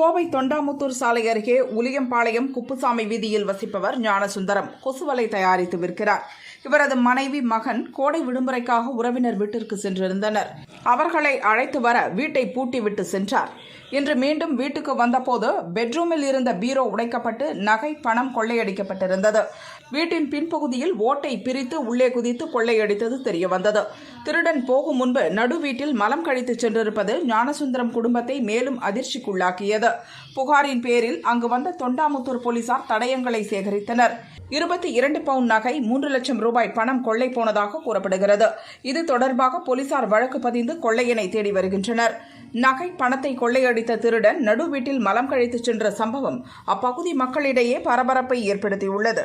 கோவை தொண்டாமுத்தூர் சாலை அருகே உளியம்பாளையம் குப்புசாமி வீதியில் வசிப்பவர் ஞானசுந்தரம். கொசுவலை தயாரித்து விற்கிறார். இவரது மனைவி மகன் கோடை விடுமுறைக்காக உறவினர் வீட்டிற்கு சென்றிருந்தனர். அவர்களை அழைத்து வர வீட்டை பூட்டிவிட்டு சென்றார். இன்று மீண்டும் வீட்டுக்கு வந்தபோது பெட்ரூமில் இருந்த பீரோ உடைக்கப்பட்டு நகை பணம் கொள்ளையடிக்கப்பட்டிருந்தது. வீட்டின் பின்பகுதியில் ஓட்டை பிரித்து உள்ளே குதித்து கொள்ளையடித்தது தெரியவந்தது. திருடன் போகும் முன்பு நடு வீட்டில் மலம் கழித்து சென்றிருப்பது ஞானசுந்தரம் குடும்பத்தை மேலும் அதிர்ச்சிக்குள்ளாக்கியது. புகாரின் பேரில் அங்கு வந்த தொண்டாமுத்தூர் போலீசார் தடயங்களை சேகரித்தனர். இருபத்தி இரண்டு பவுன் நகை மூன்று லட்சம் ரூபாய் பணம் கொள்ளை போனதாக கூறப்படுகிறது. இது தொடர்பாக போலீசார் வழக்கு பதிந்து கொள்ளையனை தேடி வருகின்றனர். நகை பணத்தை கொள்ளையடித்த திருடன் நடு வீட்டில் மலம் கழித்து சென்ற சம்பவம் அப்பகுதி மக்களிடையே பரபரப்பை ஏற்படுத்தியுள்ளது.